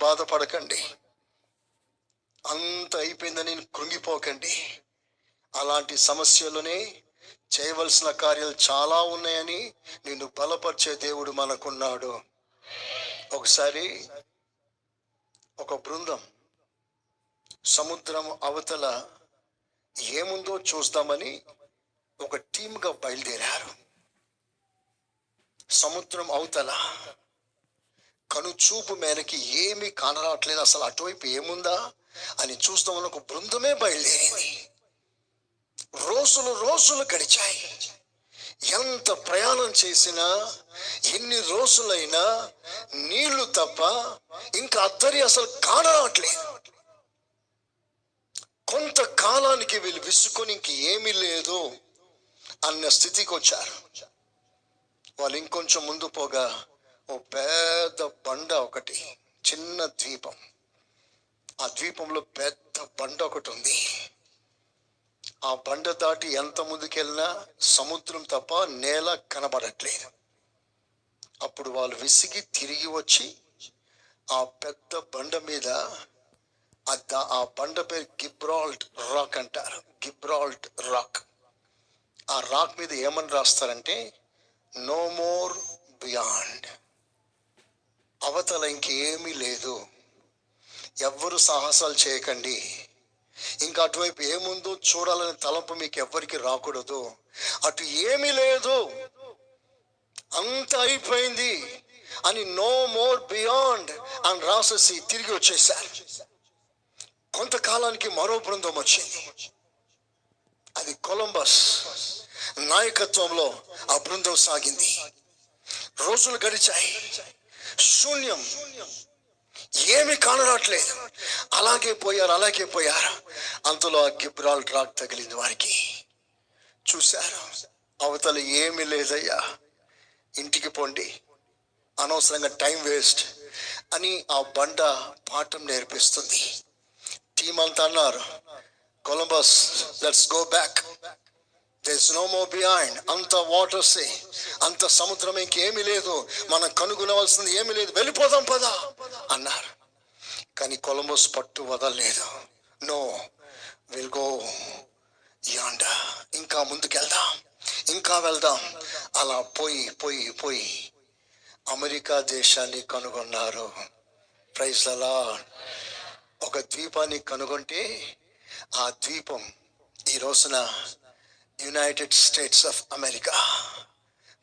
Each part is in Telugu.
బాధపడకండి. అంత అయిపోయిందని కృంగిపోకండి. అలాంటి సమస్యలోనే చేయవలసిన కార్యాలు చాలా ఉన్నాయని నిన్ను బలపరిచే దేవుడు మనకున్నాడు. ఒకసారి ఒక బృందం సముద్రం అవతల ఏముందో చూస్తామని ఒక టీమ్గా బయలుదేరారు. సముద్రం అవతల కనుచూపు మేరకి ఏమీ కానరావట్లేదు. అసలు అటువైపు ఏముందా అని చూస్తామని ఒక బృందమే బయలుదేరింది. రోజులు రోజులు గడిచాయి. ఎంత ప్రయాణం చేసినా ఎన్ని రోజులైనా నీళ్ళు తప్ప ఇంకా అద్దరి అసలు కానరావట్లేదు. కొంతకాలానికి వీళ్ళు విసుకొని ఇంక ఏమీ లేదు అన్న స్థితికి వచ్చారు. వాళ్ళు ఇంకొంచెం ముందు పోగా ఓ పెద్ద బండ ఒకటి చిన్న ద్వీపం. ఆ ద్వీపంలో పెద్ద బండ ఒకటి ఉంది. ఆ బండ దాటి ఎంత ముందుకెళ్ళినా సముద్రం తప్ప నేల కనబడట్లేదు. అప్పుడు వాళ్ళు విసిగి తిరిగి వచ్చి ఆ పెద్ద బండ మీద ఆ ఆ బండ పేరు గిబ్రాల్ట్ రాక్ అంటారు. గిబ్రాల్ట్ రాక్. ఆ రాక్ మీద ఏమని రాస్తారంటే నో మోర్ బియాండ్. అవతల ఇంకేమీ లేదు. ఎవ్వరు సాహసాలు చేయకండి. ఇంకా అటువైపు ఏముందో చూడాలనే తలంపు మీకు ఎవ్వరికి రాకూడదు. అటు ఏమీ లేదు. అంత అయిపోయింది అని నో మోర్ బియాండ్ అని రాసేసి తిరిగి వచ్చేసారు కొంతకాలానికి మరో బృందం వచ్చింది. అది కొలంబస్. నాయకత్వంలో ఆ బృందం సాగింది. రోజులు గడిచాయి. శూన్యం. ఏమి కానరాట్లేదు. అలాగే పోయారు అలాగే పోయారు. అంతలో ఆ గిబ్రాల్ ట్రాక్ తగిలింది వారికి. చూశారు? అవతల ఏమీ లేదయ్యా. ఇంటికి పోండి. అనవసరంగా టైం వేస్ట్ అని ఆ బండ పాఠం నేర్పిస్తుంది. టీం అంతా అన్నారు Columbus let's go back. There's no more beyond అంత వాటర్సే అంత సముద్రం ఇంకేమీ లేదు. మనం కనుగొనవలసింది ఏమీ లేదు. వెళ్ళిపోదాం పదా అన్నారు. కానీ కొలంబస్ పట్టు వదలలేదు. నో విల్ గో యాండ ఇంకా ముందుకెళ్దాం. ఇంకా వెళ్దాం. అలా పోయి పోయి పోయి అమెరికా దేశాన్ని కనుగొన్నారు. ప్రైజ్ అలా ఒక ద్వీపాన్ని కనుగొంటే ఆ ద్వీపం ఈ రోజున United States of America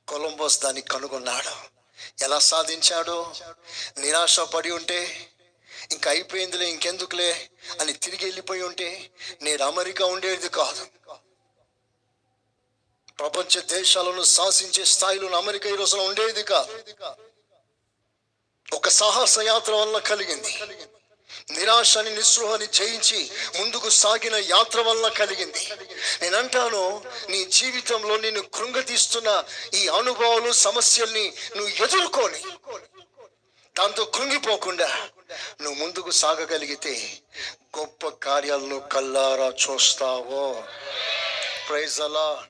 Columbus దాన్ని కనుగొన్నాడు. ఎలా సాధించాడు? నిరాశ పడి ఉంటే ఇంకా అయిపోయిందిలే ఇంకెందుకులే అని తిరిగి వెళ్ళిపోయి ఉంటే నేను అమెరికా ఉండేది కాదు. ప్రపంచ దేశాలను శాసించే స్థాయిలో అమెరికా ఈ రోజున ఉండేది కాదు. ఒక సాహస యాత్ర వల్ల కలిగింది. నిరాశని నిస్పృహని జయించి ముందుకు సాగిన యాత్ర వల్ల కలిగింది. నేను అంటాను నీ జీవితంలో నిన్ను కృంగతీస్తున్న ఈ అనుభవాలు సమస్యల్ని నువ్వు ఎదుర్కొని. దాంతో కృంగిపోకుండా నువ్వు ముందుకు సాగగలిగితే గొప్ప కార్యాలను కల్లారా చూస్తావో. ప్రైజ్ అలా